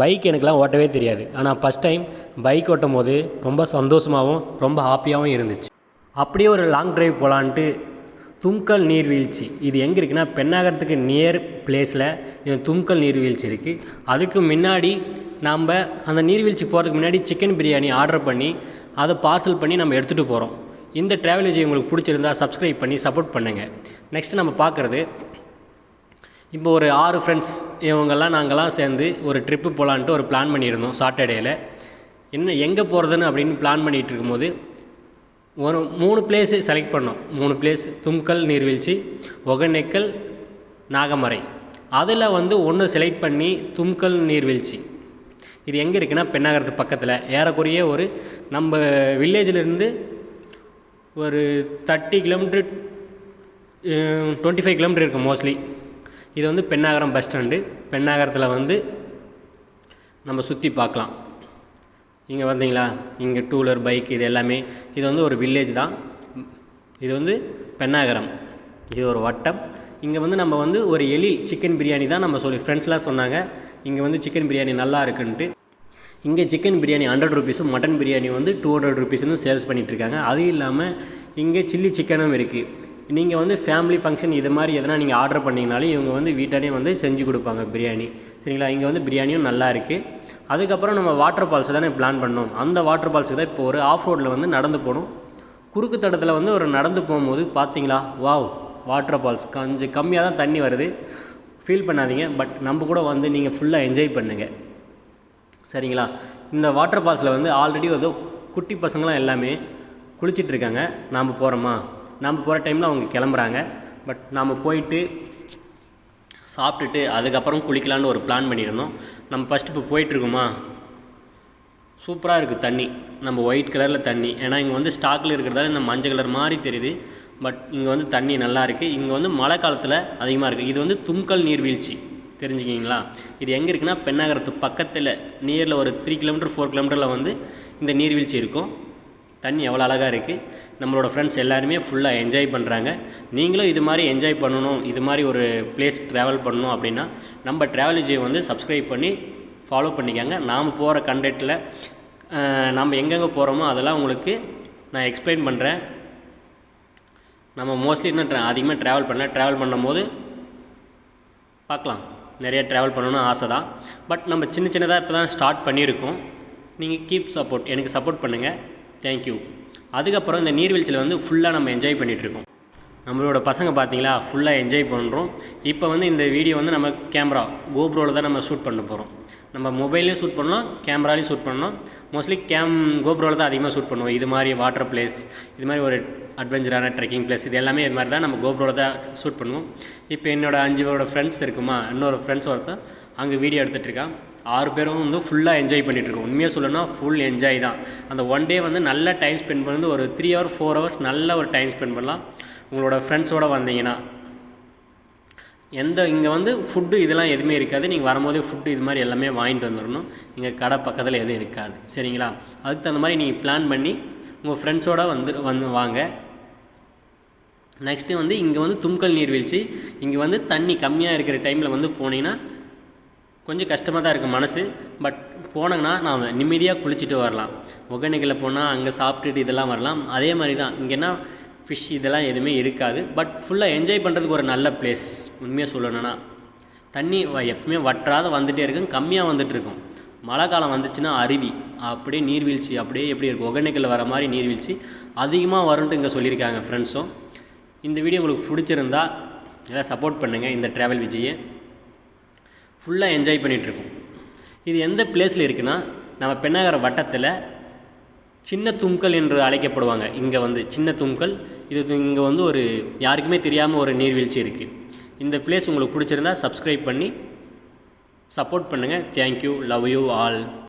Bike எனக்குலாம் ஓட்டவே தெரியாது. ஆனால் ஃபஸ்ட் டைம் பைக் ஓட்டும் போது ரொம்ப சந்தோஷமாகவும் ரொம்ப ஹாப்பியாகவும் இருந்துச்சு. அப்படியே ஒரு லாங் டிரைவ் போகலான்ட்டு தும்கல் நீர்வீழ்ச்சி. இது எங்கே இருக்குன்னா பெண்ணாகரத்துக்கு நியர் பிளேஸில் இது தும்கல் நீர்வீழ்ச்சி இருக்குது அதுக்கு முன்னாடி நாம் அந்த நீர்வீழ்ச்சி போகிறதுக்கு முன்னாடி சிக்கன் பிரியாணி ஆர்டர் பண்ணி அதை பார்சல் பண்ணி நம்ம எடுத்துகிட்டு போகிறோம் இந்த ட்ராவல் ஏஜி உங்களுக்கு பிடிச்சிருந்தா சப்ஸ்கிரைப் பண்ணி சப்போர்ட் பண்ணுங்கள் நெக்ஸ்ட் நம்ம பார்க்குறது இப்போ ஒரு ஆறு ஃப்ரெண்ட்ஸ் இவங்கெல்லாம் நாங்கள்லாம் சேர்ந்து ஒரு ட்ரிப்பு போகலான்ட்டு ஒரு பிளான் பண்ணியிருந்தோம் சாட்டர்டேயில் என்ன எங்கே போகிறதுன்னு அப்படின்னு பிளான் பண்ணிகிட்டு இருக்கும்போது ஒரு மூணு பிளேஸு செலக்ட் பண்ணோம். மூணு பிளேஸ் தும்கல் நீர்வீழ்ச்சி ஒகனேக்கல் நாகமரை அதில் வந்து ஒன்று செலக்ட் பண்ணி தும்கல் நீர்வீழ்ச்சி. இது எங்கே இருக்குன்னா பெண்ணாகரத்து பக்கத்தில். ஏறக்குறைய ஒரு நம்ம வில்லேஜிலிருந்து ஒரு thirty kilometre twenty five kilometre இருக்கும் மோஸ்ட்லி இது வந்து பெண்ணாகரம் பஸ் ஸ்டாண்டு பெண்ணாகரத்தில் வந்து நம்ம சுற்றி பார்க்கலாம். இங்கே வந்தீங்களா? இங்கே டூ வீலர் பைக் இது எல்லாமே. இது வந்து ஒரு வில்லேஜ் தான். இது வந்து பெண்ணாகரம். இது ஒரு வட்டம். இங்கே வந்து நம்ம வந்து ஒரு எலி சிக்கன் பிரியாணி தான் நம்ம சொல்லி ஃப்ரெண்ட்ஸ்லாம் சொன்னாங்க. இங்கே வந்து சிக்கன் பிரியாணி நல்லா இருக்குன்ட்டு. இங்கே சிக்கன் பிரியாணி ஹண்ட்ரட் ருபீஸும் மட்டன் பிரியாணி வந்து டூ ஹண்ட்ரட் ருபீஸ்னு சேல்ஸ் பண்ணிகிட்ருக்காங்க அது இல்லாமல் இங்கே சில்லி சிக்கனும் இருக்குது நீங்கள் வந்து ஃபேமிலி ஃபங்க்ஷன் இது மாதிரி எதனா நீங்கள் ஆர்டர் பண்ணிங்கனாலே இவங்க வந்து வீட்டானே வந்து செஞ்சு கொடுப்பாங்க பிரியாணி. சரிங்களா? இங்கே வந்து பிரியாணியும் நல்லா இருக்குது அதுக்கப்புறம் நம்ம வாட்டர் ஃபால்ஸ் தானே பிளான் பண்ணோம். அந்த வாட்டர் ஃபால்ஸுக்கு தான் இப்போ ஒரு ஆஃப் ரோட்டில் வந்து நடந்து போகணும். குறுக்கு தடத்தில் வந்து ஒரு நடந்து போகும்போது பார்த்தீங்களா வாவ் வாட்டர் ஃபால்ஸ் கொஞ்சம் கம்மியாக தான் தண்ணி வருது. ஃபீல் பண்ணாதீங்க. பட் நம்ம கூட வந்து நீங்கள் ஃபுல்லாக என்ஜாய் பண்ணுங்கள் சரிங்களா? இந்த வாட்டர் ஃபால்ஸில் வந்து ஆல்ரெடி ஏதோ குட்டி பசங்களாம் எல்லாமே குளிச்சிட்ருக்காங்க நாம் போகிறோமா நாம் போகிற டைமில் அவங்க கிளம்புறாங்க. பட் நாம் போயிட்டு சாப்பிட்டுட்டு அதுக்கப்புறம் குளிக்கலான்னு ஒரு பிளான் பண்ணியிருந்தோம். நம்ம ஃபஸ்ட்டு இப்போ போயிட்டுருக்கோமா சூப்பராக இருக்குது தண்ணி. நம்ம ஒயிட் கலரில் தண்ணி. ஏன்னா இங்கே வந்து ஸ்டாக்கில் இருக்கிறதால இந்த மஞ்சள் கலர் மாதிரி தெரியுது. பட் இங்கே வந்து தண்ணி நல்லா இருக்குது இங்கே வந்து மழை காலத்தில் அதிகமாக இருக்குது இது வந்து தும்கல் நீர்வீழ்ச்சி தெரிஞ்சுக்கிங்களா? இது எங்கே இருக்குன்னா பெண்ணாகரத்து பக்கத்தில் நியரில் ஒரு த்ரீ கிலோமீட்டர் ஃபோர் கிலோமீட்டரில் வந்து இந்த நீர்வீழ்ச்சி இருக்கும். தண்ணி எவ்வளோ அழகாக இருக்குது நம்மளோட ஃப்ரெண்ட்ஸ் எல்லாருமே ஃபுல்லாக என்ஜாய் பண்ணுறாங்க நீங்களும் இது மாதிரி என்ஜாய் பண்ணணும் இது மாதிரி ஒரு பிளேஸ் ட்ராவல் பண்ணணும் அப்படின்னா நம்ம ட்ராவலிஜியை வந்து சப்ஸ்கிரைப் பண்ணி ஃபாலோ பண்ணிக்கோங்க. நாம் போகிற கண்டெக்டில் நம்ம எங்கெங்கே போகிறோமோ அதெல்லாம் உங்களுக்கு நான் எக்ஸ்பிளைன் பண்ணுறேன் நம்ம மோஸ்ட்லி இன்னும் அதிகமாக ட்ராவல் பண்ணல. ட்ராவல் பண்ணும்போது பார்க்கலாம். நிறைய ட்ராவல் பண்ணணும்னு ஆசை தான். பட் நம்ம சின்ன சின்னதாக இப்போ தான் ஸ்டார்ட் பண்ணியிருக்கோம். நீங்கள் கீப் சப்போர்ட் எனக்கு சப்போர்ட் பண்ணுங்கள் தேங்க்யூ அதுக்கப்புறம் இந்த நீர்வீழ்ச்சியில் வந்து ஃபுல்லாக நம்ம என்ஜாய் பண்ணிகிட்ருக்கோம் நம்மளோட பசங்க பார்த்தீங்களா ஃபுல்லாக என்ஜாய் பண்ணுறோம் இப்போ வந்து இந்த வீடியோ வந்து நம்ம கேமரா கோப்ரோவில் தான் நம்ம ஷூட் பண்ண போகிறோம் நம்ம மொபைல்லையும் ஷூட் பண்ணலாம் கேமராலையும் ஷூட் பண்ணலாம். மோஸ்ட்லி கேம் கோப்ரோவில் தான் அதிகமாக ஷூட் பண்ணுவோம். இது மாதிரி வாட்டர் பிளேஸ் இது மாதிரி ஒரு அட்வென்ச்சரான ட்ரெக்கிங் பிளேஸ் இது எல்லாமே இது மாதிரி தான் நம்ம கோப்ரோவில் தான் ஷூட் பண்ணுவோம். இப்போ என்னோடய அஞ்சுவோட ஃப்ரெண்ட்ஸ் இருக்குமா இன்னொரு ஃப்ரெண்ட்ஸ் ஒருத்தன் அங்கே வீடியோ எடுத்துகிட்டு இருக்கான். ஆறு பேரும் வந்து ஃபுல்லாக என்ஜாய் பண்ணிகிட்ருக்கோம் உண்மையாக சொல்லணும்னா ஃபுல் என்ஜாய் தான். அந்த ஒன் டே வந்து நல்ல டைம் ஸ்பெண்ட் பண்ணி ஒரு த்ரீ ஹவர் ஃபோர் ஹவர்ஸ் நல்ல ஒரு டைம் ஸ்பெண்ட் பண்ணலாம். உங்களோட ஃப்ரெண்ட்ஸோடு வந்தீங்கன்னா. எந்த இங்கே வந்து ஃபுட்டு இதெல்லாம் எதுவுமே இருக்காது. நீங்கள் வரும்போதே ஃபுட்டு இது மாதிரி எல்லாமே வாங்கிட்டு வந்துடணும். இங்கே கடை பக்கத்தில் எதுவும் இருக்காது. சரிங்களா? அதுக்கு தகுந்த மாதிரி நீங்கள் பிளான் பண்ணி உங்கள் ஃப்ரெண்ட்ஸோடு வந்து வந்து வாங்க. நெக்ஸ்ட்டு வந்து இங்கே வந்து தும்கல் நீர்வீழ்ச்சி. இங்கே வந்து தண்ணி கம்மியாக இருக்கிற டைமில் வந்து போனீங்கன்னா கொஞ்சம் கஷ்டமாக தான் இருக்குது மனசு. பட் போனங்கன்னா நாம் நிம்மதியாக குளிச்சுட்டு வரலாம். ஒகேனக்கலில் போனால் அங்கே சாப்பிட்டுட்டு இதெல்லாம் வரலாம். அதே மாதிரி தான். இங்கேனா ஃபிஷ் இதெல்லாம் எதுவுமே இருக்காது. பட் ஃபுல்லாக என்ஜாய் பண்ணுறதுக்கு ஒரு நல்ல பிளேஸ் உண்மையாக சொல்லணும்னா. தண்ணி எப்பவுமே வற்றாத வந்துகிட்டே இருக்கும். கம்மியாக வந்துட்டு இருக்கும். மழை காலம் வந்துச்சுன்னா அருவி. அப்படியே நீர்வீழ்ச்சி. அப்படியே எப்படி இருக்கும்? ஒகேனக்கலில் வர மாதிரி நீர்வீழ்ச்சி அதிகமாக வரும்ன்ட்டு இங்கே சொல்லியிருக்காங்க ஃப்ரெண்ட்ஸும் இந்த வீடியோ உங்களுக்கு பிடிச்சிருந்தா எல்லாம் சப்போர்ட் பண்ணுங்கள் இந்த ட்ராவல் விஜயை ஃபுல்லாக என்ஜாய் பண்ணிகிட்ருக்கோம் இது எந்த பிளேஸில் இருக்குன்னா நம்ம பெண்ணாகர வட்டத்தில் சின்ன தும்கல் என்று அழைக்கப்படுவாங்க. இங்கே வந்து சின்ன தும்கல் இது இங்கே வந்து ஒரு யாருக்குமே தெரியாமல் ஒரு நீர்வீழ்ச்சி இருக்குது இந்த பிளேஸ் உங்களுக்கு பிடிச்சிருந்தா சப்ஸ்கிரைப் பண்ணி சப்போர்ட் பண்ணுங்கள் தேங்க்யூ லவ் யூ ஆல்